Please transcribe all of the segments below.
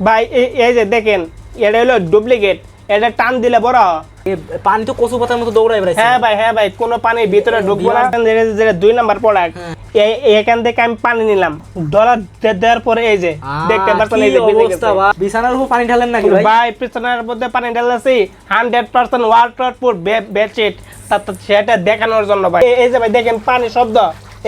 ভাই এই যে দেখেন এটা হলো ডুপ্লিকেট এটা টান দিলে বড় হয়। পানি তো কচু পাতার মতো দৌড়ায় বেড়াইছে। হ্যাঁ ভাই হ্যাঁ ভাই কোনো পানি ভিতরে ঢুকবো না। যেটা- দুই নাম্বার প্রোডাক্ট এখান থেকে আমি পানি নিলাম। ডলার দেওয়ার পরে এই যে দেখতে পাচ্ছেন এই যে ভাই। বিছানার উপর পানি ঢালেন নাকি ভাই? ভাই পিছনের মধ্যে পানি ঢালাছি। Hundred percent waterproof bedsheet সেটা দেখানোর জন্য ভাই। এই যে ভাই দেখেন পানি শব্দ।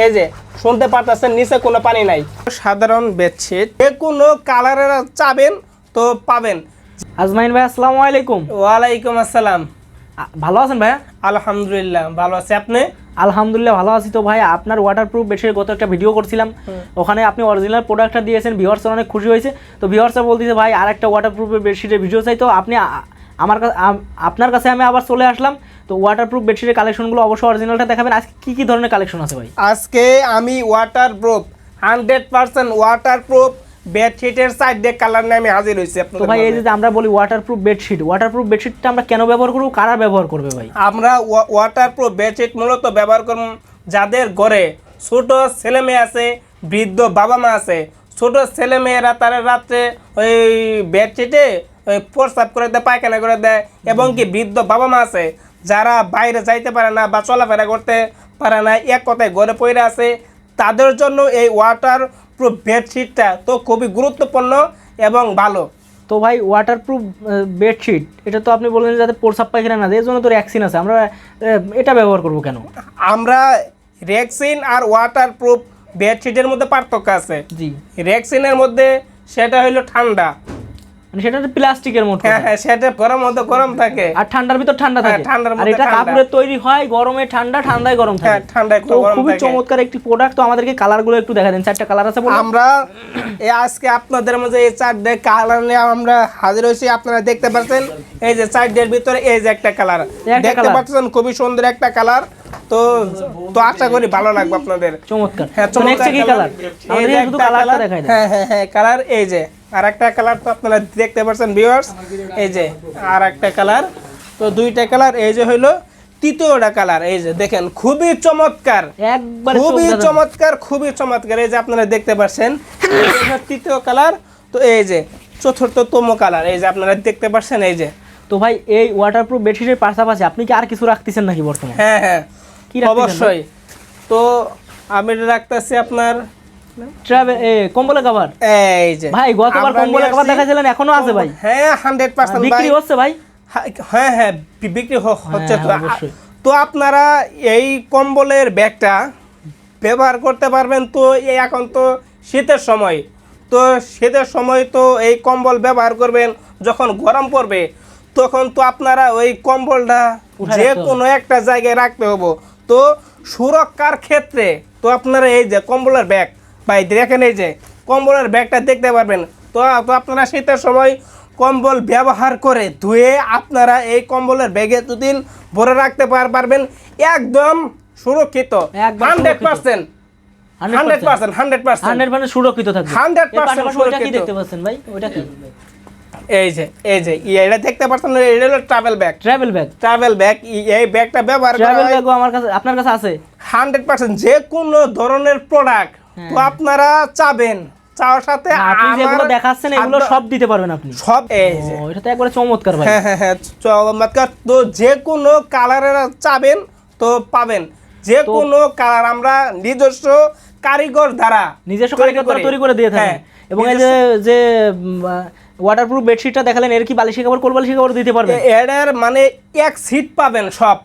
এই যে শুনতে পারতেছেন নিচে কোনো পানি নাই। সাধারণ বেডশিট যে কোনো কালারের চাবেন তো পাবেন। আজমাইন ভাই আসসালামু আলাইকুম। ওয়ালাইকুম আসসালাম। ভালো আছেন ভাইয়া? আলহামদুলিল্লাহ ভালো আছে। আপনি? আলহামদুলিল্লাহ ভালো আছি তো ভাই আপনার ওয়াটারপ্রুফ বেডশিটের গত একটা ভিডিও করছিলাম। ওখানে আপনি অরিজিনাল প্রোডাক্টটা দিয়েছেন ভিউয়ার্সরা অনেক খুশি হয়েছে। তো ভিউয়ার্সরা বলতেছে ভাই আর একটা ওয়াটারপ্রুফ বেডশিটের ভিডিও চাই তো। আপনি আমার কাছে আপনার কাছে আমি আবার চলে আসলাম। তো ওয়াটারপ্রুফ বেডশিটের কালেকশনগুলো অবশ্যই অরিজিনালটা দেখাবেন। আজকে কী কী ধরনের কালেকশন আছে ভাই? আজকে আমি waterproof hundred percent waterproof বেডশিটের সাইড দিয়ে কালার নিয়ে আমি হাজির হয়েছি তো ভাই এই। যে আমরা বলি ওয়াটারপ্রুফ বেডশিট ওয়াটারপ্রুফ বেডশিটটা আমরা কেন ব্যবহার করব? কারা ব্যবহার করবে ভাই? আমরা ওয়াটার প্রুফ বেডশিট মূলত ব্যবহার করব যাদের ঘরে ছোট ছেলে মেয়ে আছে বৃদ্ধ বাবা মা আছে। ছোট ছেলে মেয়েরা তারা রাত্রে ওই বেডশিটে ওই প্রস্রাব করে দেয় পায়খানা করে দেয় এবং কি বৃদ্ধ বাবা মা আছে যারা বাইরে যাইতে পারে না বা চলাফেরা করতে পারে না এক কথায় ঘরে পড়ে আছে তাদের জন্য এই ওয়াটার প্রুফ বেডশিটটা তো খুবই গুরুত্বপূর্ণ এবং ভালো। তো ভাই ওয়াটারপ্রুফ বেডশিট এটা তো আপনি বললেন যাতে প্রসাব পায়খানা না দেয় এর জন্য তো ভ্যাকসিন আছে। আমরা এটা ব্যবহার করব কেন? আমরা রেক্সিন আর ওয়াটার প্রুফ বেডশিটের মধ্যে পার্থক্য আছে। জি। রেক্সিনের মধ্যে সেটা হইল ঠান্ডা। সেটা তো প্লাস্টিকের মতো। হ্যাঁ হ্যাঁ সেটা গরম মধ্যে গরম থাকে। আর ঠান্ডার ভিতর ঠান্ডা হ্যাঁ, থাকে। ঠান্ডার আর মধ্যে এটা। কাপড়ের তৈরি হয় গরমে ঠান্ডা ঠান্ডায় গরম হ্যাঁ থাকে। ঠান্ডা একটু তো গরম খুবই চমৎকার একটি প্রোডাক্ট তো আমাদেরকে কালারগুলো একটু দেখা দেন চারটা কালার আছে আমরা এই আজকে আপনাদের মাঝে এই চারটে কালার নিয়ে আমরা হাজির হয়েছি। আপনারা দেখতে পাচ্ছেন এই যে চারটের ভিতরে এই যে একটা কালার দেখতে পাচ্ছেন খুবই সুন্দর একটা কালার তো তো আশা করি ভালো লাগবে আপনাদের। চমৎকার। হ্যাঁ কি কালার হ্যাঁ হ্যাঁ হ্যাঁ কালার এই যে। আর একটা কালার তো আপনারা দেখতে পাচ্ছেন ভিউয়ার্স এই যে আর একটা কালার। তো দুইটা কালার এই যে হইল তৃতীয়টা কালার। এই যে দেখেন খুবই চমৎকার। খুবই চমৎকার। খুবই চমৎকার। এই যে আপনারা দেখতে পাচ্ছেন এই যে হলো তৃতীয় কালার। তো এই যে চতুর্থতম কালার। এই যে আপনারা দেখতে পাচ্ছেন এই যে। তো ভাই এই ওয়াটারপ্রুফ বেডশিটের পাশাপাশি আপনি কি আর কিছু রাখতেছেন নাকি বর্তমানে? হ্যাঁ হ্যাঁ। অবশ্যই। তো আমি রাখতেছি আপনার ট্রাভেল এ কম্বলের কভার এই যে। ভাই গতবার কম্বলের কভার দেখাছিলেন এখনও আছে ভাই। হ্যাঁ হান্ড্রেড পার্সেন্ট বিক্রি হচ্ছে ভাই? হ্যাঁ হ্যাঁ বিক্রি হচ্ছে তো। হ্যাঁ, তো আপনারা এই কম্বলের ব্যাগটা ব্যবহার করতে পারবেন তো এখন তো শীতের সময়। তো শীতের সময় তো এই কম্বল ব্যবহার করবেন যখন গরম পড়বে তখন তো আপনারা ওই কম্বলটা যে কোনো একটা জায়গায় রাখতে হব। তো সুরক্ষার ক্ষেত্রে তো আপনারা এই যে কম্বলের ব্যাগ ভাই দেখেন এই যে কম্বলের ব্যাগটা দেখতে পারবেন। তো তো আপনারা শীতের সময় কম্বল ব্যবহার করে ধুয়ে আপনারা এই কম্বলের ব্যাগে দুদিন ভরে রাখতে পার- পারবেন। একদম সুরক্ষিত। Hundred percent. Hundred percent. Hundred percent. Hundred মানে সুরক্ষিত থাকবে। 100% এর পাশাপাশি ওইটা কি সুরক্ষিত। দেখতে পাচ্ছেন ভাই? ওইটা কি? এই যে এই যে এটা দেখতে পাচ্ছেন এটা হলো travel bag travel bag travel bag এই ব্যাগটা ব্যবহার ট্রাভেল ব্যাগও আমার কাছে আপনার কাছে আছে? Hundred percent. যে কোনো ধরনের প্রোডাক্ট তো আপনারা চাবেন। চাওয়ার সাথে আপনি যেগুলো দেখাচ্ছেন এগুলো সব দিতে পারবেন আপনি। সব এই যে। এটা তো একবারে চমৎকার ভাই। হ্যাঁ হ্যাঁ হ্যাঁ চমৎকার। তো যে কোনো কালারের চাবেন তো পাবেন। যে কোনো কালার আমরা নিজস্ব কারিগর দ্বারা নিজস্ব কারিগর দ্বারা তৈরি করে দিয়ে থাকেন। হ্যাঁ, এবং এই যে যে ওয়াটারপ্রুফ বেডশিটটা দেখালেন এর কি বালিশি কাপড় কোল বালিশি কাপড় দিতে পারবেন? এ- এটার মানে এক সিট পাবেন সব।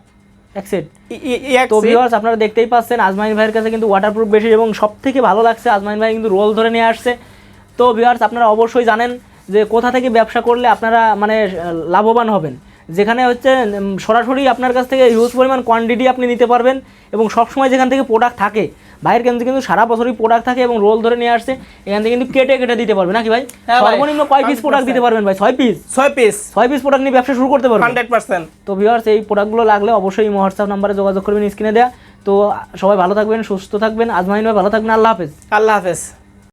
তো ভিউয়ার্স আপনারা দেখতেই পাচ্ছেন আজমাইন ভাইয়ের কাছে কিন্তু ওয়াটারপ্রুফ বেশি এবং সব থেকে ভালো লাগছে আজমাইন ভাই কিন্তু রোল ধরে নিয়ে আসছে। তো ভিউয়ার্স আপনারা অবশ্যই জানেন যে কোথা থেকে ব্যবসা করলে আপনারা মানে লাভবান হবেন। যেখানে হচ্ছে সরাসরি আপনার কাছ থেকে হিউজ পরিমাণ কোয়ান্টিটি আপনি নিতে পারবেন এবং সবসময় যেখান থেকে প্রোডাক্ট থাকে ভাইয়ের কিন্তু কিন্তু সারা বছরই প্রোডাক্ট থাকে এবং রোল ধরে নিয়ে আসছে এখান থেকে কিন্তু কেটে কেটে দিতে পারবে নাকি ভাই? হ্যাঁ সর্বনিম্ন কয় পিস প্রোডাক্ট দিতে পারবেন ভাই? ছয় পিস ছয় পিস ছয় পিস প্রোডাক্ট নিয়ে ব্যবসা শুরু করতে পারবেন? হান্ড্রেড পার্সেন্ট তো ভিউয়ার্স এই প্রোডাক্টগুলো লাগলে অবশ্যই হোয়াটসঅ্যাপ নাম্বারে যোগাযোগ করবেন স্ক্রিনে দেওয়া তো সবাই ভালো থাকবেন সুস্থ থাকবেন। আজমাইন ভাই ভালো থাকবেন আল্লাহ হাফেজ। আল্লাহ হাফেজ।